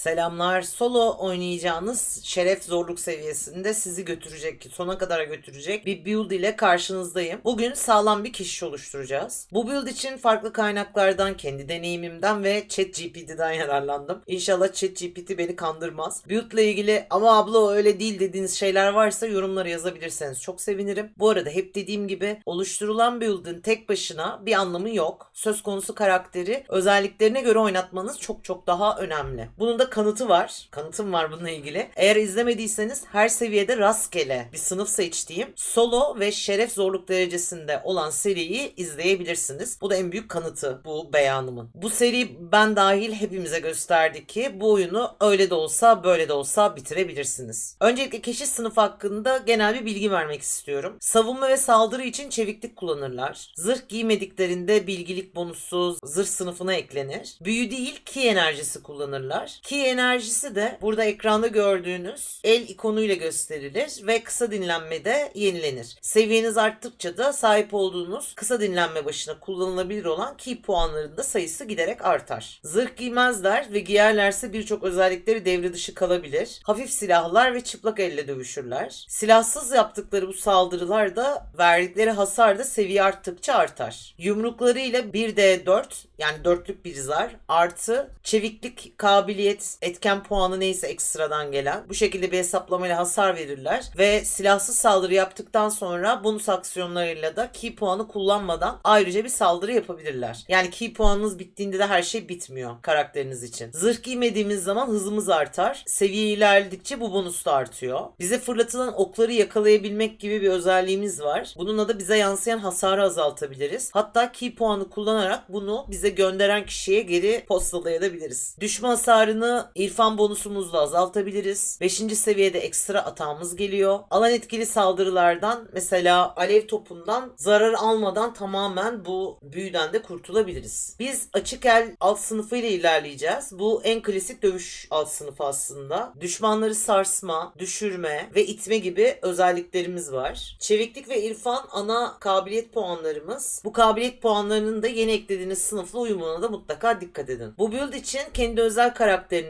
Selamlar. Solo oynayacağınız şeref zorluk seviyesinde sizi götürecek, sona kadar götürecek bir build ile karşınızdayım. Bugün sağlam bir kişi oluşturacağız. Bu build için farklı kaynaklardan, kendi deneyimimden ve ChatGPT'den yararlandım. İnşallah ChatGPT beni kandırmaz. Build ile ilgili ama abla öyle değil dediğiniz şeyler varsa yorumlara yazabilirseniz çok sevinirim. Bu arada hep dediğim gibi oluşturulan build'in tek başına bir anlamı yok. Söz konusu karakteri özelliklerine göre oynatmanız çok çok daha önemli. Bunun da kanıtı var. Kanıtım var bununla ilgili. Eğer izlemediyseniz her seviyede rastgele bir sınıf seçtiğim solo ve şeref zorluk derecesinde olan seriyi izleyebilirsiniz. Bu da en büyük kanıtı bu beyanımın. Bu seri ben dahil hepimize gösterdi ki bu oyunu öyle de olsa böyle de olsa bitirebilirsiniz. Öncelikle keşif sınıfı hakkında genel bir bilgi vermek istiyorum. Savunma ve saldırı için çeviklik kullanırlar. Zırh giymediklerinde bilgilik bonusu zırh sınıfına eklenir. Büyü değil ki enerjisi kullanırlar. Ki enerjisi de burada ekranda gördüğünüz el ikonuyla gösterilir ve kısa dinlenmede yenilenir. Seviyeniz arttıkça da sahip olduğunuz kısa dinlenme başına kullanılabilir olan ki puanların da sayısı giderek artar. Zırh giymezler ve giyerlerse birçok özellikleri devre dışı kalabilir. Hafif silahlar ve çıplak elle dövüşürler. Silahsız yaptıkları bu saldırılar da verdikleri hasar da seviye arttıkça artar. Yumruklarıyla 1d4 yani dörtlük bir zar artı çeviklik, kabiliyet, etken puanı neyse ekstradan gelen bu şekilde bir hesaplamayla hasar verirler ve silahsız saldırı yaptıktan sonra bonus aksiyonlarıyla da key puanı kullanmadan ayrıca bir saldırı yapabilirler. Yani key puanınız bittiğinde de her şey bitmiyor karakteriniz için. Zırh giymediğimiz zaman hızımız artar. Seviye ilerledikçe bu bonus da artıyor. Bize fırlatılan okları yakalayabilmek gibi bir özelliğimiz var. Bununla da bize yansıyan hasarı azaltabiliriz. Hatta key puanı kullanarak bunu bize gönderen kişiye geri postalayabiliriz. Düşme hasarını irfan bonusumuzla azaltabiliriz. 5. seviyede ekstra atağımız geliyor. Alan etkili saldırılardan mesela alev topundan zarar almadan tamamen bu büyüden de kurtulabiliriz. Biz açık el alt sınıfıyla ilerleyeceğiz. Bu en klasik dövüş alt sınıfı aslında. Düşmanları sarsma, düşürme ve itme gibi özelliklerimiz var. Çeviklik ve irfan ana kabiliyet puanlarımız. Bu kabiliyet puanlarının da yeni eklediğiniz sınıfla uyumuna da mutlaka dikkat edin. Bu build için kendi özel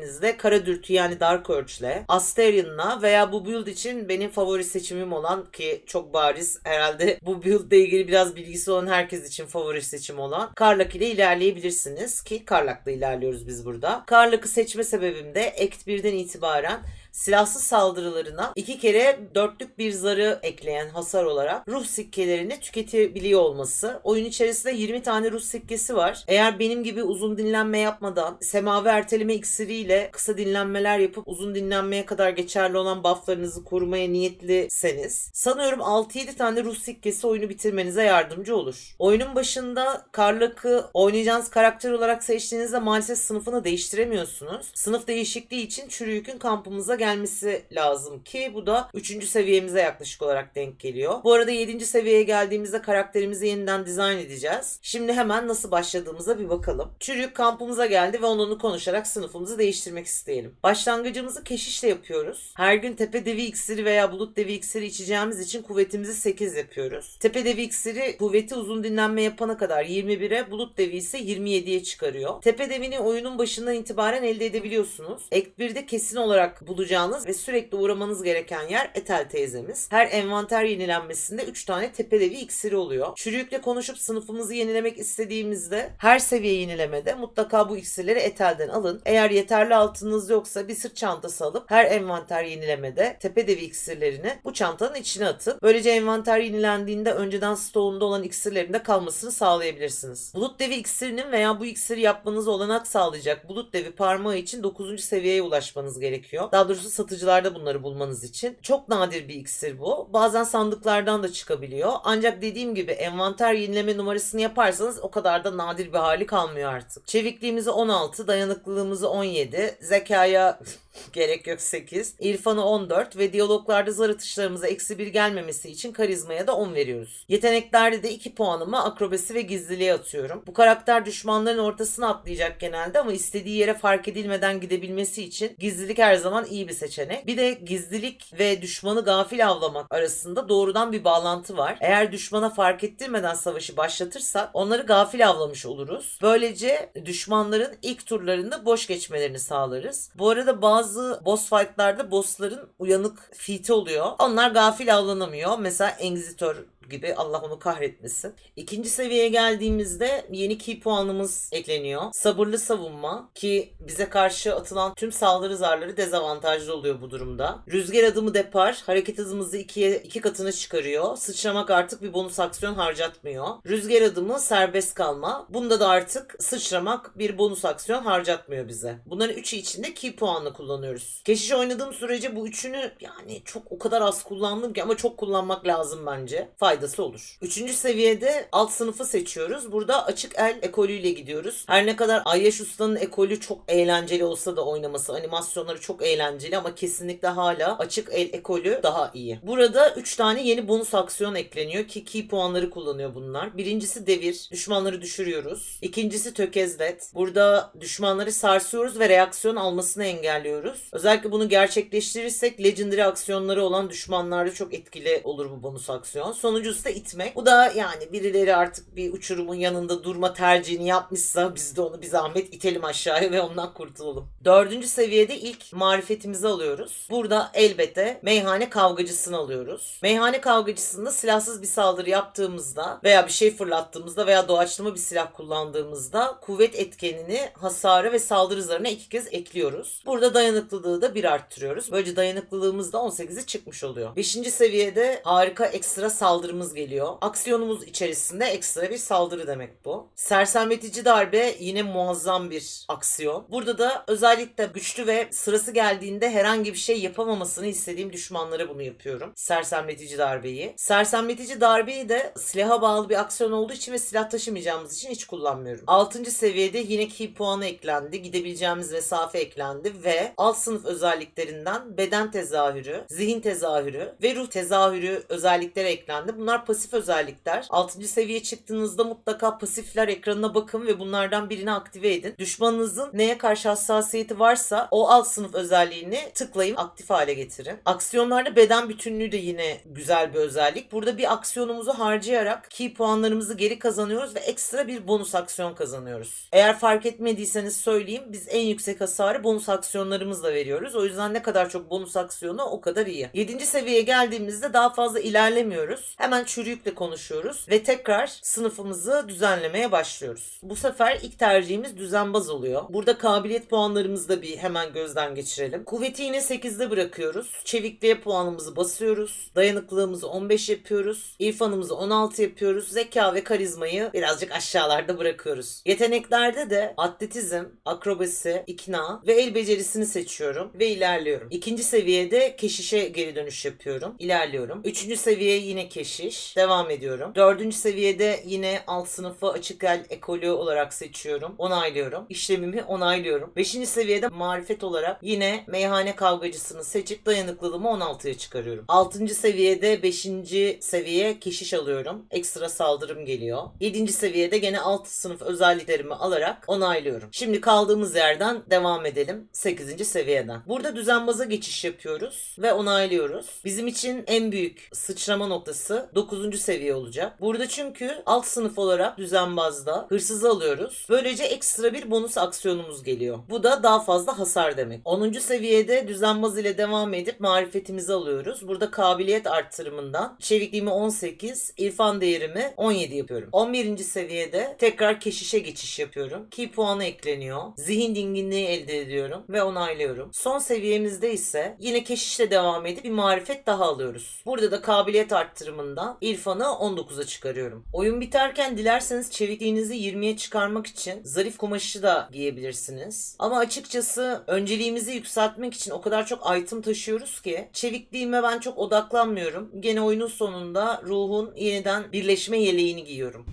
karakterinizle Kara Dürtü yani Dark Urge'le, Astarion'la veya bu build için benim favori seçimim olan ki çok bariz herhalde bu build ile ilgili biraz bilgisi olan herkes için favori seçim olan Karlak ile ilerleyebilirsiniz ki Karlak'la ilerliyoruz biz burada. Karlak'ı seçme sebebim de Act 1'den itibaren silahsız saldırılarına iki kere dörtlük bir zarı ekleyen hasar olarak ruh sikkelerini tüketebiliyor olması. Oyun içerisinde 20 tane ruh sikkesi var. Eğer benim gibi uzun dinlenme yapmadan semavi erteleme iksiriyle kısa dinlenmeler yapıp uzun dinlenmeye kadar geçerli olan bufflarınızı korumaya niyetliseniz sanıyorum 6-7 tane ruh sikkesi oyunu bitirmenize yardımcı olur. Oyunun başında Karlak'ı oynayacağınız karakter olarak seçtiğinizde maalesef sınıfını değiştiremiyorsunuz. Sınıf değişikliği için Çürüyük'ün kampımıza gelmesi lazım ki bu da 3. seviyemize yaklaşık olarak denk geliyor. Bu arada 7. seviyeye geldiğimizde karakterimizi yeniden dizayn edeceğiz. Şimdi hemen nasıl başladığımıza bir bakalım. Çürük kampımıza geldi ve onunla konuşarak sınıfımızı değiştirmek isteyelim. Başlangıcımızı keşişle yapıyoruz. Her gün tepe devi iksiri veya bulut devi iksiri içeceğimiz için kuvvetimizi 8 yapıyoruz. Tepe devi iksiri kuvveti uzun dinlenme yapana kadar 21'e, bulut devi ise 27'ye çıkarıyor. Tepe devini oyunun başından itibaren elde edebiliyorsunuz. Ek 1'de kesin olarak bulacağınız ve sürekli uğramanız gereken yer Etel teyzemiz. Her envanter yenilenmesinde 3 tane tepe devi iksiri oluyor. Çürükle konuşup sınıfımızı yenilemek istediğimizde her seviye yenilemede mutlaka bu iksirleri Etel'den alın. Eğer yeterli altınız yoksa bir sırt çantası alıp her envanter yenilemede tepe devi iksirlerini bu çantanın içine atın. Böylece envanter yenilendiğinde önceden stoğunda olan iksirlerin de kalmasını sağlayabilirsiniz. Bulut devi iksirinin veya bu iksiri yapmanıza olanak sağlayacak bulut devi parmağı için 9. seviyeye ulaşmanız gerekiyor. Daha doğrusu satıcılarda bunları bulmanız için. Çok nadir bir iksir bu. Bazen sandıklardan da çıkabiliyor. Ancak dediğim gibi envanter yenileme numarasını yaparsanız o kadar da nadir bir hali kalmıyor artık. Çevikliğimizi 16, dayanıklılığımızı 17, zekaya gerek yok 8, irfanı 14 ve diyaloglarda zar atışlarımıza eksi 1 gelmemesi için karizmaya da 10 veriyoruz. Yeteneklerde de 2 puanımı akrobasi ve gizliliğe atıyorum. Bu karakter düşmanların ortasına atlayacak genelde ama istediği yere fark edilmeden gidebilmesi için gizlilik her zaman iyi bir bir seçenek. Bir de gizlilik ve düşmanı gafil avlamak arasında doğrudan bir bağlantı var. Eğer düşmana fark ettirmeden savaşı başlatırsak onları gafil avlamış oluruz. Böylece düşmanların ilk turlarında boş geçmelerini sağlarız. Bu arada bazı boss fight'larda bossların uyanık feat'i oluyor. Onlar gafil avlanamıyor. Mesela Gibi Allah onu kahretmesin. İkinci seviyeye geldiğimizde yeni key puanımız ekleniyor. Sabırlı savunma ki bize karşı atılan tüm saldırı zarları dezavantajlı oluyor bu durumda. Rüzgar adımı depar hareket hızımızı ikiye, iki katına çıkarıyor. Sıçramak artık bir bonus aksiyon harcatmıyor. Rüzgar adımı serbest kalma. Bunda da artık sıçramak bir bonus aksiyon harcatmıyor bize. Bunların üçü içinde key puanını kullanıyoruz. Keşiş oynadığım sürece bu üçünü yani çok o kadar az kullandım ki ama çok kullanmak lazım bence. Faydası olur. Üçüncü seviyede alt sınıfı seçiyoruz. Burada açık el ekolüyle gidiyoruz. Her ne kadar Ayyaş Usta'nın ekolü çok eğlenceli olsa da oynaması, animasyonları çok eğlenceli ama kesinlikle hala açık el ekolü daha iyi. Burada 3 tane yeni bonus aksiyon ekleniyor ki key puanları kullanıyor bunlar. Birincisi devir. Düşmanları düşürüyoruz. İkincisi tökezlet. Burada düşmanları sarsıyoruz ve reaksiyon almasını engelliyoruz. Özellikle bunu gerçekleştirirsek legendary aksiyonları olan düşmanlarda çok etkili olur bu bonus aksiyon. Sonuncusu da itmek. Bu da yani birileri artık bir uçurumun yanında durma tercihini yapmışsa biz de onu bir zahmet itelim aşağıya ve ondan kurtulalım. Dördüncü seviyede ilk marifetimizi alıyoruz. Burada elbette meyhane kavgacısını alıyoruz. Meyhane kavgacısında silahsız bir saldırı yaptığımızda veya bir şey fırlattığımızda veya doğaçlama bir silah kullandığımızda kuvvet etkenini hasarı ve saldırı zarına iki kez ekliyoruz. Burada dayanıklılığı da bir arttırıyoruz. Böylece dayanıklılığımız da 18'e çıkmış oluyor. Beşinci seviyede harika ekstra saldırımız geliyor. Aksiyonumuz içerisinde ekstra bir saldırı demek bu. Sersemletici darbe yine muazzam bir aksiyon. Burada da özellikle güçlü ve sırası geldiğinde herhangi bir şey yapamamasını istediğim düşmanlara bunu yapıyorum. Sersemletici darbeyi. Sersemletici darbeyi de silaha bağlı bir aksiyon olduğu için ve silah taşımayacağımız için hiç kullanmıyorum. 6. seviyede yine key puanı eklendi. Gidebileceğimiz mesafe eklendi ve alt sınıf özelliklerinden beden tezahürü, zihin tezahürü ve ruh tezahürü özellikleri eklendi. Bunlar pasif özellikler. 6. seviyeye çıktığınızda mutlaka pasifler ekranına bakın ve bunlardan birini aktive edin. Düşmanınızın neye karşı hassasiyeti varsa o alt sınıf özelliğini tıklayın aktif hale getirin. Aksiyonlarda beden bütünlüğü de yine güzel bir özellik. Burada bir aksiyonumuzu harcayarak key puanlarımızı geri kazanıyoruz ve ekstra bir bonus aksiyon kazanıyoruz. Eğer fark etmediyseniz söyleyeyim biz en yüksek hasarı bonus aksiyonlarımızla veriyoruz. O yüzden ne kadar çok bonus aksiyonu o kadar iyi. 7. seviyeye geldiğimizde daha fazla ilerlemiyoruz. Hemen çürüyükle konuşuyoruz ve tekrar sınıfımızı düzenlemeye başlıyoruz. Bu sefer ilk tercihimiz düzenbaz oluyor. Burada kabiliyet puanlarımızı da bir hemen gözden geçirelim. Kuvveti yine 8'de bırakıyoruz. Çevikliğe puanımızı basıyoruz. Dayanıklılığımızı 15 yapıyoruz. İrfanımızı 16 yapıyoruz. Zeka ve karizmayı birazcık aşağılarda bırakıyoruz. Yeteneklerde de atletizm, akrobasi, ikna ve el becerisini seçiyorum ve ilerliyorum. İkinci seviyede keşişe geri dönüş yapıyorum. İlerliyorum. Üçüncü seviye yine keşiş. Devam ediyorum. Dördüncü seviyede yine alt sınıfı açık el ekolü olarak seçiyorum. Onaylıyorum. İşlemimi onaylıyorum. Beşinci seviyede marifet olarak yine meyhane kavgacısını seçip dayanıklılığımı 16'ya çıkarıyorum. Altıncı seviyede beşinci seviye keşiş alıyorum. Ekstra saldırım geliyor. Yedinci seviyede gene alt sınıf özelliklerimi alarak onaylıyorum. Şimdi kaldığımız yerden devam edelim. 8. seviyeden. Burada düzenbaza geçiş yapıyoruz ve onaylıyoruz. Bizim için en büyük sıçrama noktası 9. seviye olacak. Burada çünkü alt sınıf olarak düzenbazda hırsızı alıyoruz. Böylece ekstra bir bonus aksiyonumuz geliyor. Bu da daha fazla hasar demek. 10. seviyede düzenbaz ile devam edip marifetimizi alıyoruz. Burada kabiliyet arttırımından çevikliğimi 18, irfan değerimi 17 yapıyorum. 11. seviyede tekrar keşişe geçiş yapıyorum. Ki puanı ekleniyor. Zihin dinginliği elde ediyorum ve onaylıyorum. Son seviyemizde ise yine keşişle devam edip bir marifet daha alıyoruz. Burada da kabiliyet arttırımından irfanı 19'a çıkarıyorum. Oyun biterken dilerseniz çevikliğinizi 20'ye çıkarmak için zarif kumaşı da giyebilirsiniz. Ama açıkçası önceliğimizi yükseltmek için o kadar çok item taşıyoruz ki çevikliğime ben çok odaklanmıyorum. Gene oyunun sonunda ruhun yeniden birleşme yeleğini giyiyorum.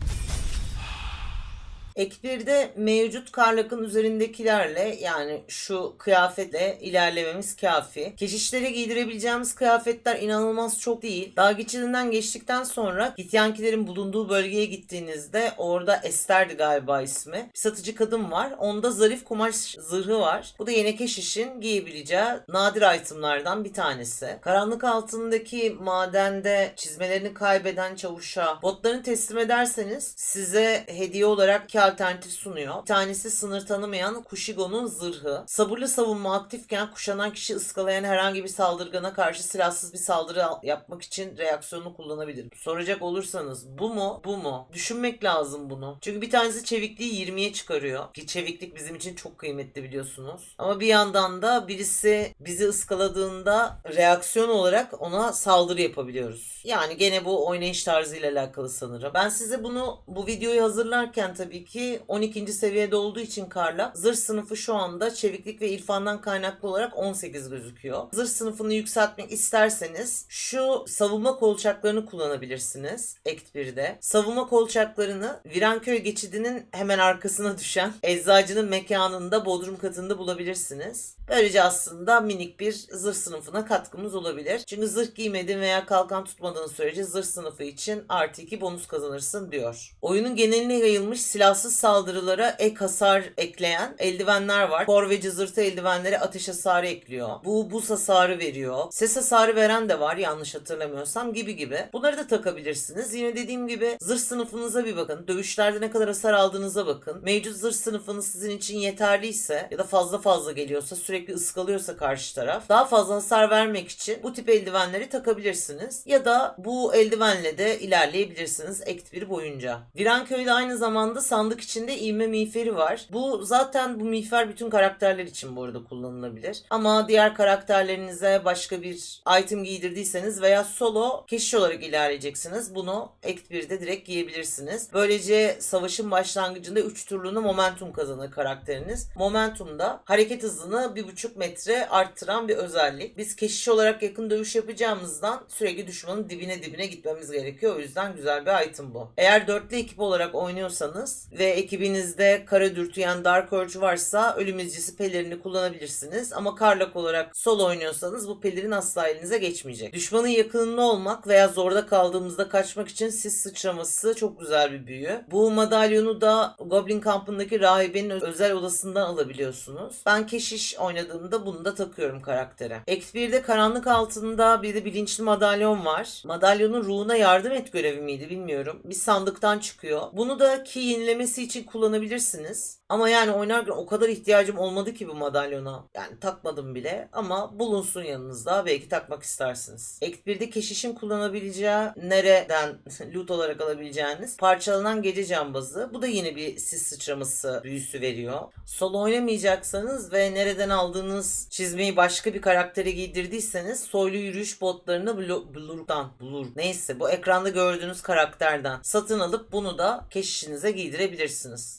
Ek 1'de mevcut Karlak'ın üzerindekilerle yani şu kıyafetle ilerlememiz kafi. Keşişlere giydirebileceğimiz kıyafetler inanılmaz çok değil. Dağ geçidinden geçtikten sonra Gityankilerin bulunduğu bölgeye gittiğinizde orada Ester'di galiba ismi. Bir satıcı kadın var. Onda zarif kumaş zırhı var. Bu da yine keşişin giyebileceği nadir itemlardan bir tanesi. Karanlık altındaki madende çizmelerini kaybeden çavuşa botlarını teslim ederseniz size hediye olarak iki alternatif sunuyor. Bir tanesi sınır tanımayan Kushigo'nun zırhı. Sabırlı savunma aktifken kuşanan kişi ıskalayan herhangi bir saldırgana karşı silahsız bir saldırı yapmak için reaksiyonunu kullanabilir. Soracak olursanız bu mu bu mu? Düşünmek lazım bunu. Çünkü bir tanesi çevikliği 20'ye çıkarıyor. Ki çeviklik bizim için çok kıymetli biliyorsunuz. Ama bir yandan da birisi bizi ıskaladığında reaksiyon olarak ona saldırı yapabiliyoruz. Yani gene bu oynayış tarzıyla alakalı sanırım. Ben size bunu bu videoyu hazırlarken tabii ki 12. seviyede olduğu için Karla zırh sınıfı şu anda çeviklik ve irfandan kaynaklı olarak 18 gözüküyor. Zırh sınıfını yükseltmek isterseniz şu savunma kolçaklarını kullanabilirsiniz Act 1'de. Savunma kolçaklarını Viranköy geçidinin hemen arkasına düşen eczacının mekanında bodrum katında bulabilirsiniz. Böylece aslında minik bir zırh sınıfına katkımız olabilir. Çünkü zırh giymedin veya kalkan tutmadığın sürece zırh sınıfı için artı 2 bonus kazanırsın diyor. Oyunun geneline yayılmış silahsız saldırılara ek hasar ekleyen eldivenler var. Kor ve cızırtı eldivenleri ateş hasarı ekliyor. Bu buz hasarı veriyor. Ses hasarı veren de var yanlış hatırlamıyorsam gibi gibi. Bunları da takabilirsiniz. Yine dediğim gibi zırh sınıfınıza bir bakın. Dövüşlerde ne kadar hasar aldığınıza bakın. Mevcut zırh sınıfınız sizin için yeterliyse ya da fazla fazla geliyorsa sürekli ıskalıyorsa karşı taraf daha fazla hasar vermek için bu tip eldivenleri takabilirsiniz. Ya da bu eldivenle de ilerleyebilirsiniz Act 1 boyunca. Viranköy'de aynı zamanda sandık içinde ivme miğferi var. Bu zaten bu miğfer bütün karakterler için bu arada kullanılabilir. Ama diğer karakterlerinize başka bir item giydirdiyseniz veya solo keşiş olarak ilerleyeceksiniz. Bunu Act 1'de direkt giyebilirsiniz. Böylece savaşın başlangıcında 3 turluğunu momentum kazanır karakteriniz. Momentum da hareket hızını 1,5 metre arttıran bir özellik. Biz keşiş olarak yakın dövüş yapacağımızdan sürekli düşmanın dibine dibine gitmemiz gerekiyor. O yüzden güzel bir item bu. Eğer dörtlü ekip olarak oynuyorsanız ve ekibinizde kara dürtüyen Dark Urge varsa ölüm izcisi pelerini kullanabilirsiniz. Ama Karlak olarak solo oynuyorsanız bu pelerin asla elinize geçmeyecek. Düşmanın yakınında olmak veya zorda kaldığımızda kaçmak için sis sıçraması çok güzel bir büyü. Bu madalyonu da Goblin kampındaki rahibenin özel odasından alabiliyorsunuz. Ben keşiş oynadığımda bunu da takıyorum karaktere. Act 1'de karanlık altında bir de bilinçli madalyon var. Madalyonun ruhuna yardım et görevi miydi bilmiyorum. Bir sandıktan çıkıyor. Bunu da key yenilemesi için kullanabilirsiniz. Ama yani oynarken o kadar ihtiyacım olmadı ki bu madalyona. Yani takmadım bile ama bulunsun yanınızda. Belki takmak istersiniz. Act 1'de keşişin kullanabileceği nereden loot olarak alabileceğiniz parçalanan gece cambazı. Bu da yine bir sis sıçraması büyüsü veriyor. Solo oynamayacaksanız ve nereden aldığınız çizmeyi başka bir karaktere giydirdiyseniz soylu yürüyüş botlarını Blu- Blur'dan, Blur neyse bu ekranda gördüğünüz karakterden satın alıp bunu da keşişinize giydirebilirsiniz.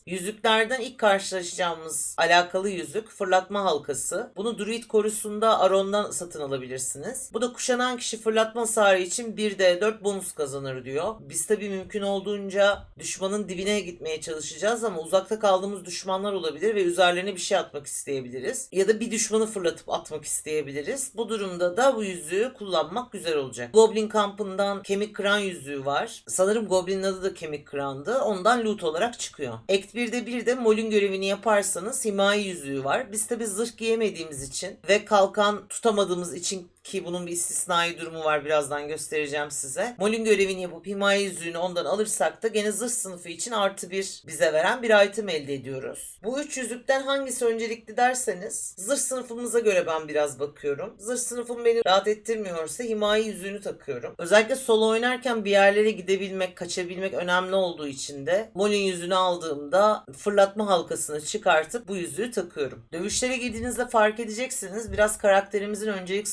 Yüzüklerden ilk karşılaşacağımız alakalı yüzük fırlatma halkası. Bunu Druid korusunda Aron'dan satın alabilirsiniz. Bu da kuşanan kişi fırlatma hasarı için 1d4 bonus kazanır diyor. Biz tabi mümkün olduğunca düşmanın dibine gitmeye çalışacağız ama uzakta kaldığımız düşmanlar olabilir ve üzerlerine bir şey atmak isteyebiliriz. Ya da bir düşmanı fırlatıp atmak isteyebiliriz. Bu durumda da bu yüzüğü kullanmak güzel olacak. Goblin kampından kemik kıran yüzüğü var. Sanırım Goblin'in adı da kemik kırandı. Ondan loot olarak çıkıyor. Act 1'de bir de Mol'ün görevini yaparsanız himaye yüzüğü var. Biz tabi zırh giyemediğimiz için ve kalkan tutamadığımız için ki bunun bir istisnai durumu var birazdan göstereceğim size. Mol'ün görevini yapıp himaye yüzüğünü ondan alırsak da gene zırh sınıfı için artı bir bize veren bir item elde ediyoruz. Bu üç yüzükten hangisi öncelikli derseniz zırh sınıfımıza göre ben biraz bakıyorum. Zırh sınıfım beni rahat ettirmiyorsa himaye yüzüğünü takıyorum. Özellikle solo oynarken bir yerlere gidebilmek, kaçabilmek önemli olduğu için de Mol'ün yüzüğünü aldığımda fırlatma halkasını çıkartıp bu yüzüğü takıyorum. Dövüşlere girdiğinizde fark edeceksiniz biraz karakterimizin öncelik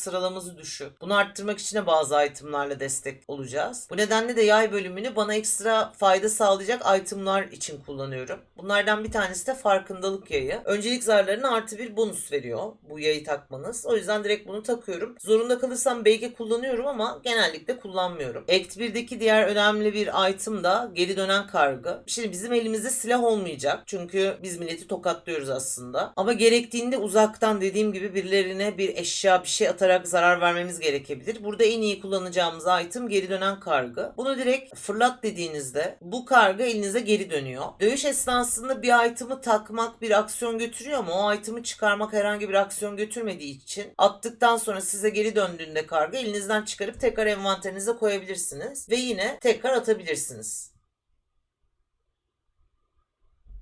sıralaması düşük. Bunu arttırmak için de bazı itemlarla destek olacağız. Bu nedenle de yay bölümünü bana ekstra fayda sağlayacak itemlar için kullanıyorum. Bunlardan bir tanesi de farkındalık yayı. Öncelik zarlarına artı bir bonus veriyor bu yayı takmanız. O yüzden direkt bunu takıyorum. Zorunda kalırsam belki kullanıyorum ama genellikle kullanmıyorum. Act 1'deki diğer önemli bir item da geri dönen kargı. Şimdi bizim elimizde silah olmayacak. Çünkü biz milleti tokatlıyoruz aslında. Ama gerektiğinde uzaktan dediğim gibi birilerine bir eşya bir şey atarak zarar vermemiz gerekebilir. Burada en iyi kullanacağımız item geri dönen kargı. Bunu direkt fırlat dediğinizde bu kargı elinize geri dönüyor. Dövüş esnasında bir item'ı takmak bir aksiyon götürüyor ama o item'ı çıkarmak herhangi bir aksiyon götürmediği için attıktan sonra size geri döndüğünde kargı elinizden çıkarıp tekrar envanterinize koyabilirsiniz ve yine tekrar atabilirsiniz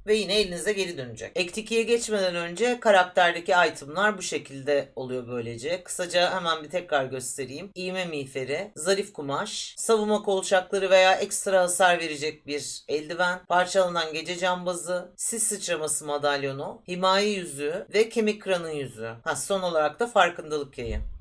ve yine elinize geri dönecek. Act 2'ye geçmeden önce karakterdeki itemlar bu şekilde oluyor böylece. Kısaca hemen bir tekrar göstereyim. İğme miğferi, zarif kumaş, savunma kolçakları veya ekstra hasar verecek bir eldiven, parçalanan gece cambazı, sis sıçraması madalyonu, himaye yüzüğü ve kemik kranın yüzüğü. Ha, son olarak da farkındalık yayı.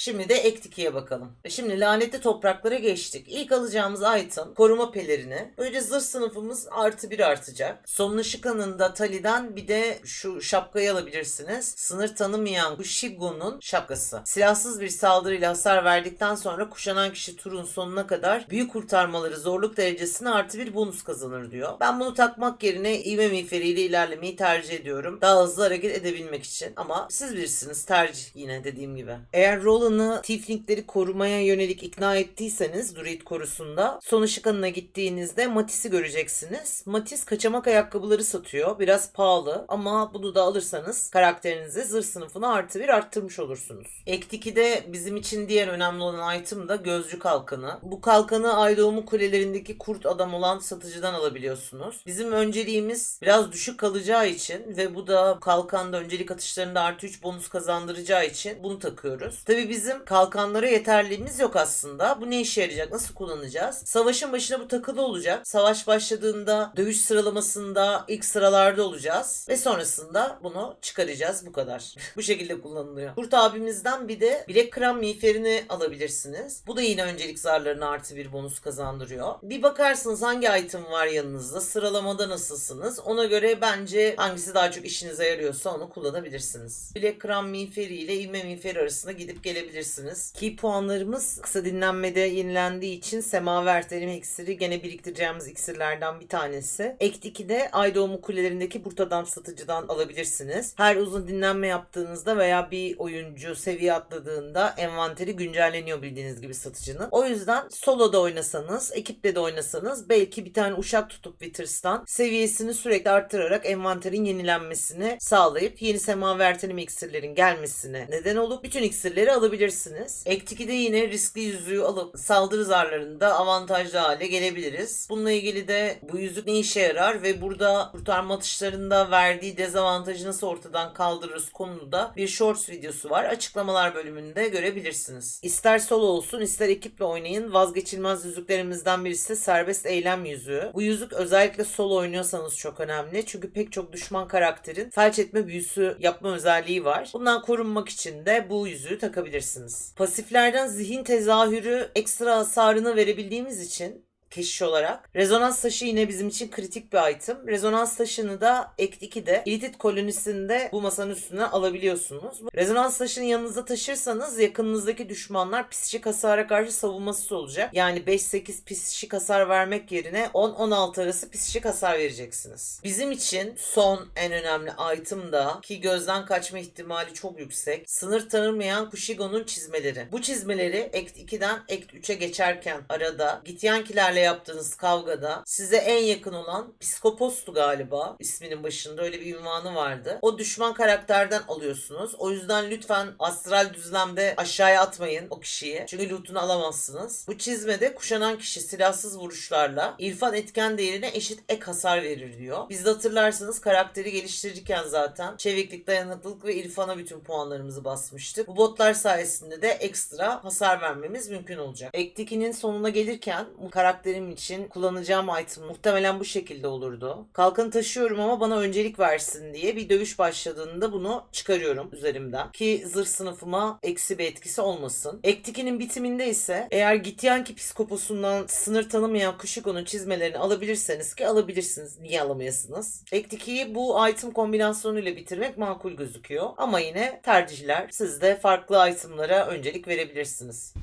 Şimdi de 2'ye bakalım. Ve şimdi lanetli topraklara geçtik. İlk alacağımız item koruma pelerini. Böylece zırh sınıfımız artı bir artacak. Somnuşika'nın Tali'den bir de şu şapkayı alabilirsiniz. Sınır tanımayan Kushigo'nun şapkası. Silahsız bir saldırıyla hasar verdikten sonra kuşanan kişi turun sonuna kadar büyük kurtarmaları zorluk derecesine artı bir bonus kazanır diyor. Ben bunu takmak yerine ivme miğferiyle ilerlemeyi tercih ediyorum. Daha hızlı hareket edebilmek için. Ama siz bilirsiniz tercih yine dediğim gibi. Eğer Roland'ı Tieflingleri korumaya yönelik ikna ettiyseniz Druid korusunda son ışık anına gittiğinizde Matis'i göreceksiniz. Matis kaçamak ayakkabıları satıyor. Biraz pahalı ama bunu da alırsanız karakterinize zırh sınıfını artı bir arttırmış olursunuz. 2'de bizim için diğer önemli olan item da gözcü kalkanı. Bu kalkanı Ay Doğumu kulelerindeki kurt adam olan satıcıdan alabiliyorsunuz. Bizim önceliğimiz biraz düşük kalacağı için ve bu da kalkanda öncelik atışlarında artı 3 bonus kazandıracağı için bunu takıyoruz. Tabi bizim kalkanlara yeterliğimiz yok aslında. Bu ne işe yarayacak? Nasıl kullanacağız? Savaşın başına bu takılı olacak. Savaş başladığında dövüş sıralamasında ilk sıralarda olacağız. Ve sonrasında bunu çıkaracağız. Bu kadar. bu şekilde kullanılıyor. Kurt abimizden bir de bilek kram miğferini alabilirsiniz. Bu da yine öncelik zarlarına artı bir bonus kazandırıyor. Bir bakarsınız hangi item var yanınızda. Sıralamada nasılsınız? Ona göre bence hangisi daha çok işinize yarıyorsa onu kullanabilirsiniz. Bilek kram miğferi ile ilme miğferi arasında gidip gelebilirsiniz. Ki puanlarımız kısa dinlenmede yenilendiği için Semaver Terim iksiri gene biriktireceğimiz iksirlerden bir tanesi. Act 2'de Ay Doğumu Kulelerindeki Kurt Adam satıcıdan alabilirsiniz. Her uzun dinlenme yaptığınızda veya bir oyuncu seviye atladığında envanteri güncelleniyor bildiğiniz gibi satıcının. O yüzden soloda oynasanız, ekiple de oynasanız belki bir tane uşak tutup Witters'tan seviyesini sürekli arttırarak envanterin yenilenmesini sağlayıp yeni Semaver Terim iksirlerin gelmesine neden olup bütün iksirleri alabilirsiniz. Act 2'de yine riskli yüzüğü alıp saldırı zarlarında avantajlı hale gelebiliriz. Bununla ilgili de bu yüzük ne işe yarar ve burada kurtarma atışlarında verdiği dezavantajı nasıl ortadan kaldırırız konuda bir shorts videosu var. Açıklamalar bölümünde görebilirsiniz. İster solo olsun ister ekiple oynayın. Vazgeçilmez yüzüklerimizden birisi serbest eylem yüzüğü. Bu yüzük özellikle solo oynuyorsanız çok önemli. Çünkü pek çok düşman karakterin felç etme büyüsü yapma özelliği var. Bundan korunmak için de bu yüzüğü takabilirsiniz. Pasiflerden zihin tezahürü ekstra hasarını verebildiğimiz için keşiş olarak. Rezonans taşı yine bizim için kritik bir item. Rezonans taşını da Act 2'de Elitid kolonisinde bu masanın üstüne alabiliyorsunuz. Rezonans taşını yanınızda taşırsanız yakınınızdaki düşmanlar psikik hasara karşı savunmasız olacak. Yani 5-8 psikik hasar vermek yerine 10-16 arası psikik hasar vereceksiniz. Bizim için son en önemli item da ki gözden kaçma ihtimali çok yüksek. Sınır tanımayan Kushigo'nun çizmeleri. Bu çizmeleri Act 2'den Act 3'e geçerken arada Gityankilerle yaptığınız kavgada size en yakın olan Psikopos'tu galiba isminin başında öyle bir ünvanı vardı. O düşman karakterden alıyorsunuz. O yüzden lütfen astral düzlemde aşağıya atmayın o kişiyi. Çünkü lootunu alamazsınız. Bu çizmede kuşanan kişi silahsız vuruşlarla irfan etken değerine eşit ek hasar verir diyor. Biz de hatırlarsanız karakteri geliştirirken zaten çeviklik, dayanıklılık ve irfana bütün puanlarımızı basmıştık. Bu botlar sayesinde de ekstra hasar vermemiz mümkün olacak. 2'nin sonuna gelirken bu karakteri karakterim için kullanacağım item muhtemelen bu şekilde olurdu. Kalkanı taşıyorum ama bana öncelik versin diye bir dövüş başladığında bunu çıkarıyorum üzerimden. Ki zırh sınıfıma eksi bir etkisi olmasın. Ektikinin bitiminde ise eğer Gityanki psikoposundan sınır tanımayan Kushiko'nun çizmelerini alabilirseniz ki alabilirsiniz. Niye alamayasınız? Ektikiyi bu item kombinasyonuyla bitirmek makul gözüküyor. Ama yine tercihler. Siz de farklı itemlara öncelik verebilirsiniz.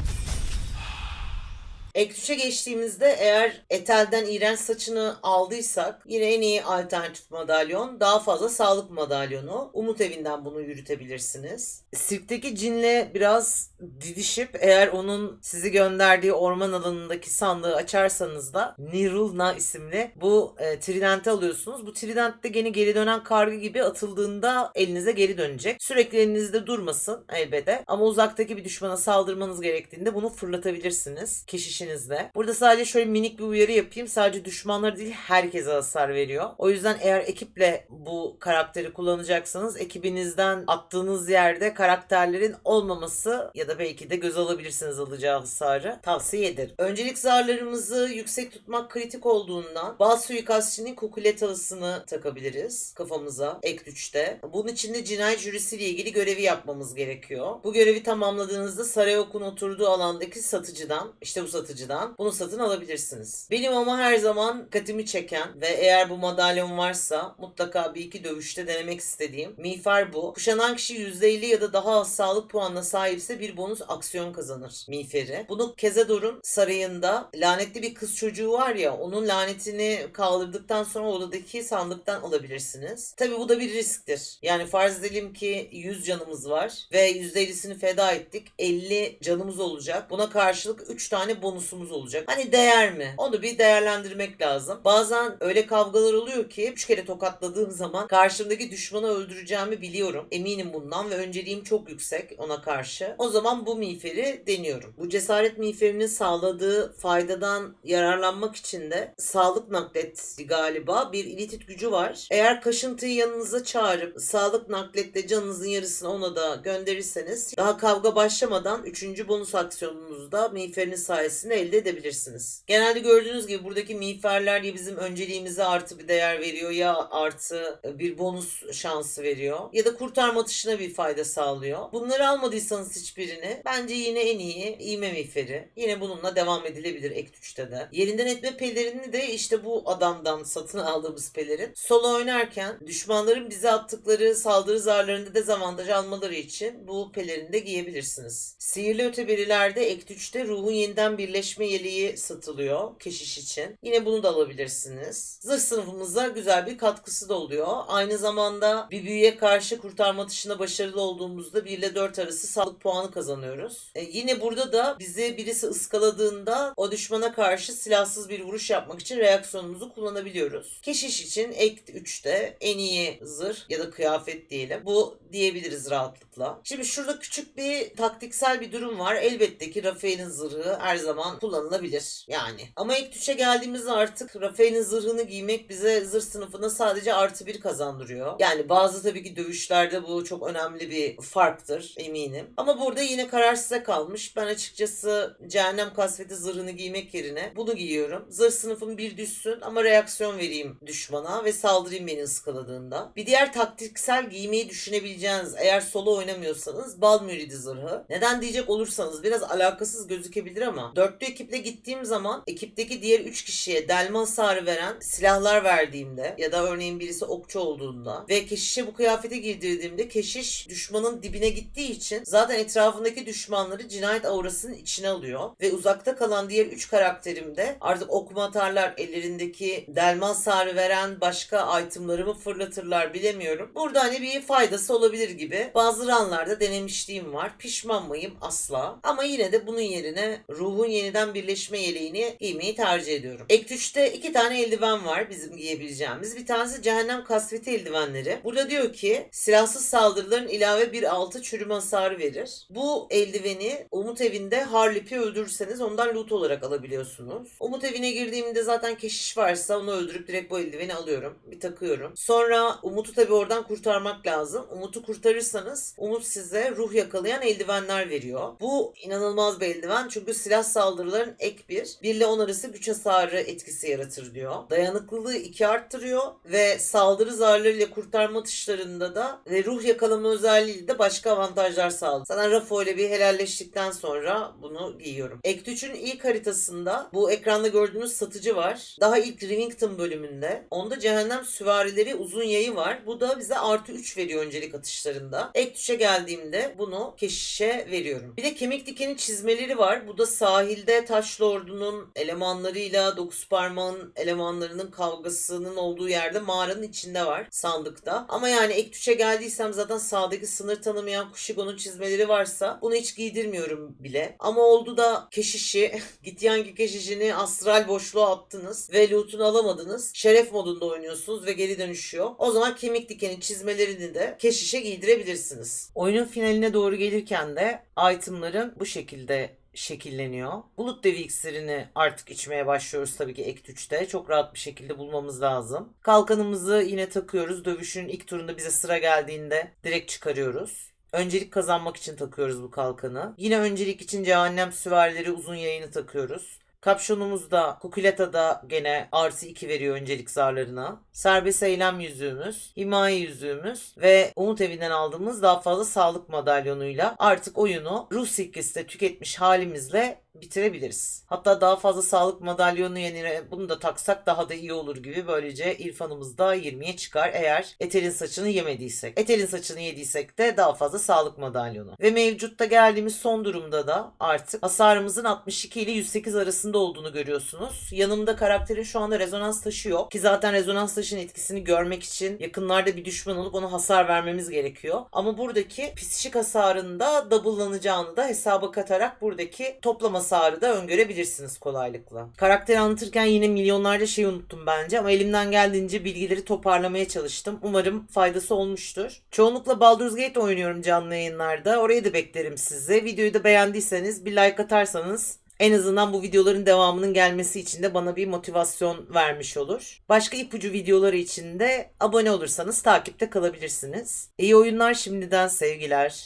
Ek 3'e geçtiğimizde eğer Etel'den iğrenç saçını aldıysak yine en iyi alternatif madalyon daha fazla sağlık madalyonu. Umut evinden bunu yürütebilirsiniz. Sirkteki cinle biraz didişip eğer onun sizi gönderdiği orman alanındaki sandığı açarsanız da Nirulna isimli bu e, tridenti alıyorsunuz. Bu trident de gene geri dönen kargı gibi atıldığında elinize geri dönecek. Sürekli elinizde durmasın elbette. Ama uzaktaki bir düşmana saldırmanız gerektiğinde bunu fırlatabilirsiniz keşişinizle. Burada sadece şöyle minik bir uyarı yapayım. Sadece düşmanlara değil herkese hasar veriyor. O yüzden eğer ekiple bu karakteri kullanacaksanız ekibinizden attığınız yerde karakterlerin olmaması ya da belki de göz alabilirsiniz alacağı hasarı tavsiye ederim. Öncelik zarlarımızı yüksek tutmak kritik olduğundan bazı suikastçının kukulet alısını takabiliriz kafamıza ek 3'te. Bunun için de cinayet jürisiyle ilgili görevi yapmamız gerekiyor. Bu görevi tamamladığınızda Sarayok'un oturduğu alandaki satıcıdan işte bu satıcıdan bunu satın alabilirsiniz. Benim ama her zaman dikkatimi çeken ve eğer bu madalyon varsa mutlaka bir iki dövüşte denemek istediğim miğfer bu. Kuşanan kişi %50 ya da daha az sağlık puanına sahipse bir bonus aksiyon kazanır miğferi. Bunu Kezador'un sarayında lanetli bir kız çocuğu var ya onun lanetini kaldırdıktan sonra odadaki sandıktan alabilirsiniz. Tabi bu da bir risktir. Yani farz edelim ki 100 canımız var ve %50'sini feda ettik. 50 canımız olacak. Buna karşılık 3 tane bonusumuz olacak. Hani değer mi? Onu bir değerlendirmek lazım. Bazen öyle kavgalar oluyor ki 3 kere tokatladığım zaman karşımdaki düşmanı öldüreceğimi biliyorum. Eminim bundan ve önceliğim çok yüksek ona karşı. O zaman bu miğferi deniyorum. Bu cesaret miğferinin sağladığı faydadan yararlanmak için de sağlık naklet galiba bir ilitit gücü var. Eğer kaşıntıyı yanınıza çağırıp sağlık nakletle canınızın yarısını ona da gönderirseniz daha kavga başlamadan 3. bonus aksiyonunuzda miğferinin sayesinde elde edebilirsiniz. Genelde gördüğünüz gibi buradaki miğferler ya bizim önceliğimize artı bir değer veriyor ya artı bir bonus şansı veriyor ya da kurtarma atışına bir fayda sağlıyor. Bunları almadıysanız hiçbirini bence yine en iyi iğme miğferi. Yine bununla devam edilebilir ek 3'te de. Yerinden etme pelerini de işte bu adamdan satın aldığımız pelerin. Solo oynarken düşmanların bize attıkları saldırı zarlarında dezavantaj almaları için bu pelerini de giyebilirsiniz. Sihirli öteberilerde ek 3'te ruhun yeniden birleşme yeleği satılıyor keşiş için. Yine bunu da alabilirsiniz. Zırh sınıfımıza güzel bir katkısı da oluyor. Aynı zamanda bir büyüye karşı kurtarma atışında başarılı olduğumuzda 1 ile 4 arası sağlık puanı kazanıyoruz. E, yine burada da bizi birisi ıskaladığında o düşmana karşı silahsız bir vuruş yapmak için reaksiyonumuzu kullanabiliyoruz. Keşiş için ek 3'te en iyi zırh ya da kıyafet diyelim. Bu diyebiliriz rahatlıkla. Şimdi şurada küçük bir taktiksel bir durum var. Elbette ki Rafael'in zırhı her zaman kullanılabilir yani. Ama ilk tuşa geldiğimizde artık Rafael'in zırhını giymek bize zırh sınıfına sadece artı bir kazandırıyor. Yani bazı tabii ki dövüşlerde bu çok önemli bir farktır eminim. Ama burada yine karar size kalmış. Ben açıkçası cehennem kasveti zırhını giymek yerine bunu giyiyorum. Zırh sınıfım bir düşsün ama reaksiyon vereyim düşmana ve saldırayım beni ıskaladığında. Bir diğer taktiksel giymeyi düşünebileceğiniz eğer solo oynamıyorsanız bal müridi zırhı. Neden diyecek olursanız biraz alakasız gözükebilir ama dörtlü ekiple gittiğim zaman ekipteki diğer 3 kişiye delme hasarı veren silahlar verdiğimde ya da örneğin birisi okçu olduğunda ve keşişe bu kıyafeti giydirdiğimde keşiş düşmanın dibine gittiği için zaten etrafındaki düşmanları cinayet aurasının içine alıyor ve uzakta kalan diğer 3 karakterim de artık okuma atarlar ellerindeki delme hasarı veren başka itemlarımı fırlatırlar bilemiyorum. Burada hani bir faydası olabilir gibi. Bazı ranlarda denemişliğim var. Pişman mıyım? Asla. Ama yine de bunun yerine ruhun yeniden birleşme yeleğini giymeyi tercih ediyorum. Ek 3'te iki tane eldiven var bizim giyebileceğimiz. Bir tanesi cehennem kasveti eldivenleri. Burada diyor ki silahsız saldırıların ilave bir altı çürüme hasarı verir. Bu eldiveni Umut evinde Harlip'i öldürürseniz ondan loot olarak alabiliyorsunuz. Umut evine girdiğimde zaten keşiş varsa onu öldürüp direkt bu eldiveni alıyorum. Bir takıyorum. Sonra Umut'u tabi oradan kurtarmak lazım. Umut'u kurtarırsanız Umut size ruh yakalayan eldivenler veriyor. Bu inanılmaz bir eldiven çünkü silah saldırı saldırıların ek 1. 1 ile 10 arası güç hasarı etkisi yaratır diyor. Dayanıklılığı 2 arttırıyor ve saldırı zarlarıyla kurtarma atışlarında da ve ruh yakalama özelliğiyle de başka avantajlar sağlıyor. Zaten Rafo ile bir helalleştikten sonra bunu giyiyorum. Act 3'ün ilk haritasında bu ekranda gördüğünüz satıcı var. Daha ilk Remington bölümünde. Onda cehennem süvarileri uzun yayı var. Bu da bize artı 3 veriyor öncelik atışlarında. Act 3'e geldiğimde bunu keşişe veriyorum. Bir de kemik dikeni çizmeleri var. Bu da sahilde Taş Lord'unun elemanlarıyla dokuz parmağın elemanlarının kavgasının olduğu yerde mağaranın içinde var sandıkta. Ama yani 3'e geldiysem zaten sağdaki sınır tanımayan Kushigo'nun çizmeleri varsa bunu hiç giydirmiyorum bile. Ama oldu da keşişi, Gityangi keşişini astral boşluğa attınız ve loot'unu alamadınız. Şeref modunda oynuyorsunuz ve geri dönüşüyor. O zaman kemik dikeni çizmelerini de keşişe giydirebilirsiniz. Oyunun finaline doğru gelirken de itemların bu şekilde şekilleniyor. Bulut devi iksirini artık içmeye başlıyoruz tabii ki Act 3'te. Çok rahat bir şekilde bulmamız lazım. Kalkanımızı yine takıyoruz. Dövüşün ilk turunda bize sıra geldiğinde direkt çıkarıyoruz. Öncelik kazanmak için takıyoruz bu kalkanı. Yine öncelik için cehennem süvarileri uzun yayını takıyoruz. Kapşonumuzda Kukuleta'da gene artı 2 veriyor öncelik zarlarına. Serbest eylem yüzüğümüz, himaye yüzüğümüz ve Umut Evi'nden aldığımız daha fazla sağlık madalyonuyla artık oyunu ruh silkesi tüketmiş halimizle bitirebiliriz. Hatta daha fazla sağlık madalyonu yerine bunu da taksak daha da iyi olur gibi böylece irfanımız da 20'ye çıkar eğer Etel'in saçını yemediysek. Etel'in saçını yediysek de daha fazla sağlık madalyonu. Ve mevcutta geldiğimiz son durumda da artık hasarımızın 62 ile 108 arasında olduğunu görüyorsunuz. Yanımda karakterin şu anda rezonans taşı yok ki zaten rezonans taşın etkisini görmek için yakınlarda bir düşman olup ona hasar vermemiz gerekiyor. Ama buradaki psikik hasarında double'lanacağını da hesaba katarak buradaki toplam hasarı da öngörebilirsiniz kolaylıkla. Karakteri anlatırken yine milyonlarca şey unuttum bence ama elimden geldiğince bilgileri toparlamaya çalıştım. Umarım faydası olmuştur. Çoğunlukla Baldur's Gate oynuyorum canlı yayınlarda. Orayı da beklerim size. Videoyu da beğendiyseniz bir like atarsanız en azından bu videoların devamının gelmesi için de bana bir motivasyon vermiş olur. Başka ipucu videoları için de abone olursanız takipte kalabilirsiniz. İyi oyunlar şimdiden sevgiler.